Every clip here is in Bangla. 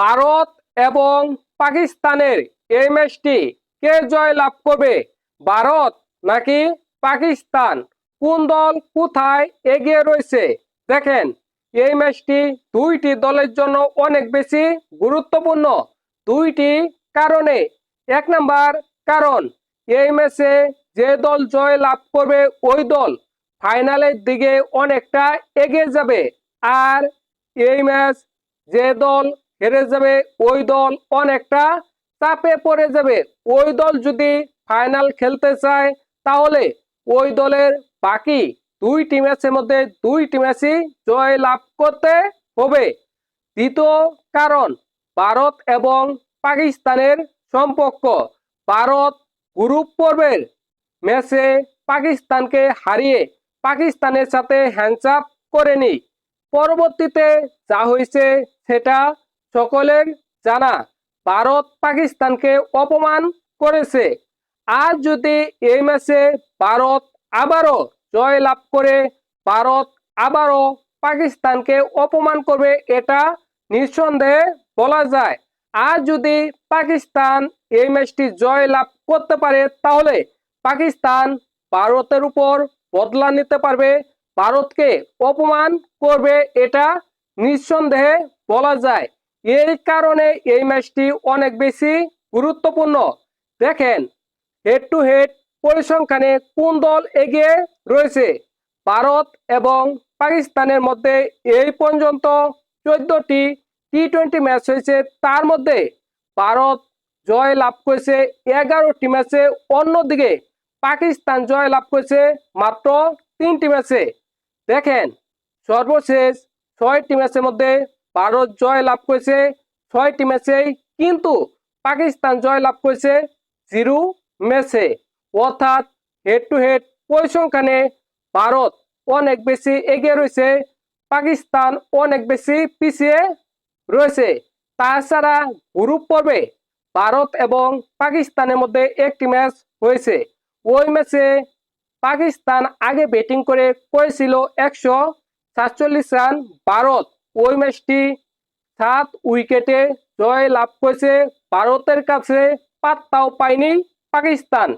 ভারত এবং পাকিস্তানের এই ম্যাচটি কে জয় লাভ করবে? ভারত নাকি পাকিস্তান? কোন দল কোথায় এগিয়ে রয়েছে? দেখেন, এই ম্যাচটি দুইটি দলের জন্য অনেক বেশি গুরুত্বপূর্ণ। দুইটি কারণে। এক নাম্বার কারণ, এই ম্যাচে যে দল জয় লাভ করবে, ওই দল ফাইনালের দিকে অনেকটা এগিয়ে যাবে। আর এই ম্যাচ যে দল হেরে যাবে ওই দল অনেকটা চাপে পড়ে যাবে। ওই দল যদি ফাইনাল খেলতে চায়, তাহলে ওই দলের বাকি দুইটি ম্যাচের মধ্যে দুইটি ম্যাচই জয় লাভ করতে হবে। দ্বিতীয় কারণ, ভারত এবং পাকিস্তানের সম্পর্ক। ভারত গ্রুপ পর্বের ম্যাচে পাকিস্তানকে হারিয়ে পাকিস্তানের সাথে হ্যান্ডসাপ করেনি। পরবর্তীতে যা হয়েছে সেটা সকলের জানা, ভারত পাকিস্তানকে অপমান করেছে। আর যদি এই ম্যাচে ভারত আবারও জয় লাভ করে, ভারত আবারও পাকিস্তানকে অপমান করবে, এটা নিঃসন্দেহে বলা যায়। আর যদি পাকিস্তান এই ম্যাচটি জয় লাভ করতে পারে, তাহলে পাকিস্তান ভারতের উপর বদলা নিতে পারবে, ভারতকে অপমান করবে, এটা নিঃসন্দেহে বলা যায়। এই কারণে এই ম্যাচটি অনেক বেশি গুরুত্বপূর্ণ। দেখেন হেড টু হেড পরিসংখ্যানে কোন দল এগিয়ে রয়েছে? ভারত এবং পাকিস্তানের মধ্যে এই পর্যন্ত চোদ্দটি টি টোয়েন্টি ম্যাচ হয়েছে। তার মধ্যে ভারত জয় লাভ করেছে এগারোটি ম্যাচে, অন্যদিকে পাকিস্তান জয় লাভ করেছে মাত্র তিনটি ম্যাচে। দেখেন, সর্বশেষ ছয়টি ম্যাচের মধ্যে ভারত জয় লাভ করেছে ছয়টি ম্যাচেই কিন্তু পাকিস্তান জয় লাভ করেছে জিরো ম্যাচে অর্থাৎ হেড টু হেড পরিসংখ্যানে ভারত অনেক বেশি এগিয়ে রয়েছে, পাকিস্তান অনেক বেশি পিছিয়ে রয়েছে। তাছাড়া গ্রুপ পর্বে ভারত এবং পাকিস্তানের মধ্যে একটি ম্যাচ হয়েছে। ওই ম্যাচে পাকিস্তান আগে ব্যাটিং করে করেছিল একশো সাতচল্লিশ রান ভারত। ওই ম্যাচটি সাত উইকেটে জয় লাভ করেছে ভারতের কাছে, পাত্তাও পায়নি পাকিস্তান।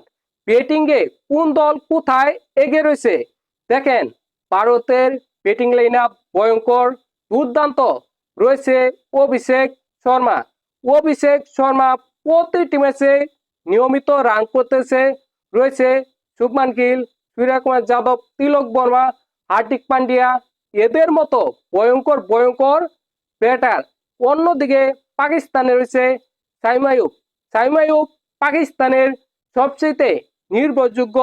ব্যাটিংয়ে কোন দল কোথায় এগিয়ে রয়েছে? দেখেন, ভারতের ব্যাটিং লাইন আপ ভয়ঙ্কর, দুর্দান্ত রয়েছে অভিষেক শর্মা। অভিষেক শর্মা প্রতিটি ম্যাচে নিয়মিত রান করতেছে, রয়েছে শুভমান গিল, সূর্যকুমার যাদব, তিলক বর্মা, হার্দিক পান্ডিয়া এদের মতো ভয়ঙ্কর ভয়ঙ্কর ব্যাটার অন্যদিকে পাকিস্তানে রয়েছে সাইমায়ুব সাইমায়ুব পাকিস্তানের সবচেয়ে নির্ভরযোগ্য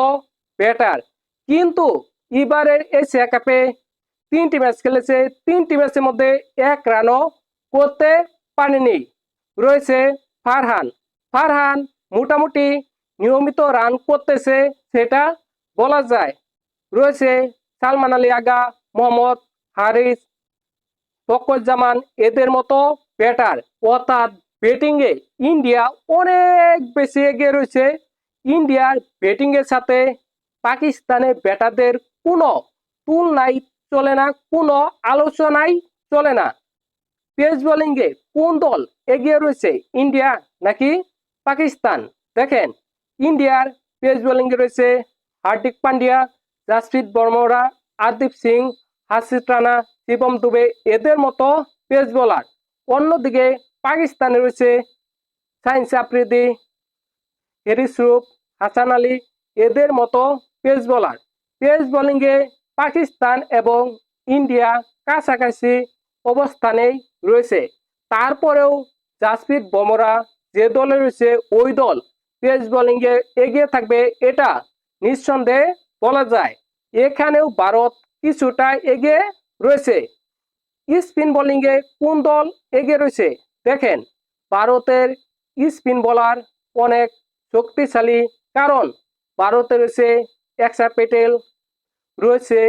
ব্যাটার কিন্তু এবারের এশিয়া কাপে তিনটি ম্যাচ খেলেছে। তিনটি ম্যাচের মধ্যে এক রানও করতে পারেনি। রয়েছে ফারহান। ফারহান মোটামুটি নিয়মিত রান করতেছে, সেটা বলা যায়। রয়েছে সালমান আলী আগা মোহাম্মদ হারিস ফকরুজ্জামান এদের মতো ব্যাটার অর্থাৎ ব্যাটিংয়ে ইন্ডিয়া অনেক বেশি এগিয়ে রয়েছে। ইন্ডিয়ার ব্যাটিংয়ের সাথে পাকিস্তানের ব্যাটারদের কোনো তুলনাই চলে না, কোনো আলোচনাই চলে না। পেস বোলিংয়ে কোন দল এগিয়ে রয়েছে, ইন্ডিয়া নাকি পাকিস্তান? দেখেন, ইন্ডিয়ার পেস বোলিংয়ে রয়েছে হার্দিক পান্ডিয়া, জাসপ্রীত বর্মরা আরদীপ সিং হাসিত রানা শিবম দুবে এদের মতো পেস বোলার। অন্যদিকে পাকিস্তানে রয়েছে সাইন্স আফ্রিদি হেরিস রুপ, হাসান আলী, এদের মতো পেস বোলার। পেস বোলিংয়ে পাকিস্তান এবং ইন্ডিয়া কাছাকাছি অবস্থানেই রয়েছে। তারপরেও জাসপ্রীত বমরা যে দলে রয়েছে, ওই দল পেস বোলিংয়ে এগিয়ে থাকবে এটা নিঃসন্দেহে বলা যায়। এখানেও ভারত কিছুটা এগিয়ে রয়েছে। স্পিন বোলিংয়ে কোন দল এগিয়ে রয়েছে? দেখেন, ভারতের স্পিন বোলার অনেক শক্তিশালী, কারণ ভারতে রয়েছে একসা পেটেল, রয়েছে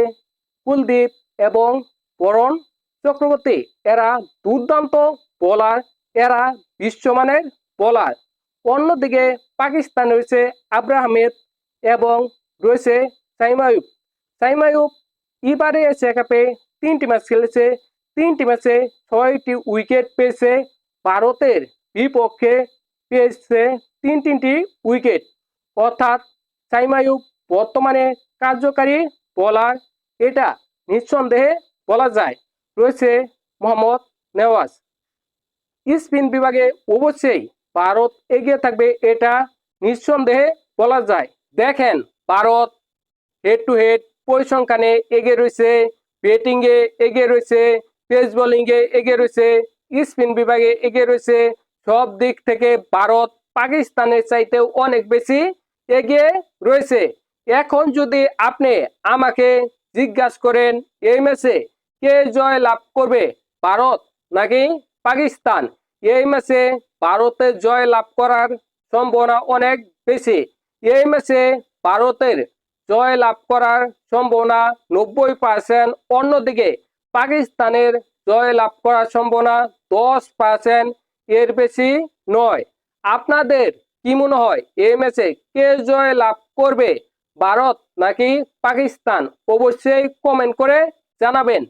কুলদীপ এবং বরণ চক্রবর্তী। এরা দুর্দান্ত বোলার, এরা বিশ্বমানের বোলার। অন্যদিকে পাকিস্তান রয়েছে আব্রাহামেদ এবং রয়েছে সাইমায়ুব। সাইমায়ুব এবারে এশিয়া কাপে তিনটি ম্যাচ খেলেছে। তিনটি ম্যাচে ছয়টি উইকেট পেয়েছে। ভারতের বিপক্ষে পেয়েছে তিন তিনটি উইকেট অর্থাৎ সাইমায়ুব বর্তমানে কার্যকারী বলার এটা নিঃসন্দেহে বলা যায়। রয়েছে মোহাম্মদ নেওয়াজ। স্পিন বিভাগে অবশ্যই ভারত এগিয়ে থাকবে এটা নিঃসন্দেহে বলা যায়। দেখেন ভারত হেড টু হেড পরিসংখ্যানে এগিয়ে রয়েছে, ব্যাটিংয়ে এগিয়ে রয়েছে, পেস বোলিংয়ে এগিয়ে রয়েছে, স্পিন বিভাগে এগিয়ে রয়েছে। সব দিক থেকে ভারত পাকিস্তানের চাইতেও অনেক বেশি এগিয়ে রয়েছে। এখন যদি আপনি আমাকে জিজ্ঞাসা করেন, এই ম্যাচে কে জয় লাভ করবে, ভারত নাকি পাকিস্তান? এই ম্যাচে ভারতের জয় লাভ করার সম্ভাবনা অনেক বেশি। এই ম্যাচে ভারতের জয় লাভ করার সম্ভাবনা নব্বই পার্সেন্ট অন্যদিকে পাকিস্তানের জয় লাভ করার সম্ভাবনা দশ পার্সেন্ট এর বেশি নয়। আপনাদের কি মনে হয়, এই ম্যাচে কে জয় লাভ করবে? ভারত নাকি পাকিস্তান? অবশ্যই কমেন্ট করে জানাবেন।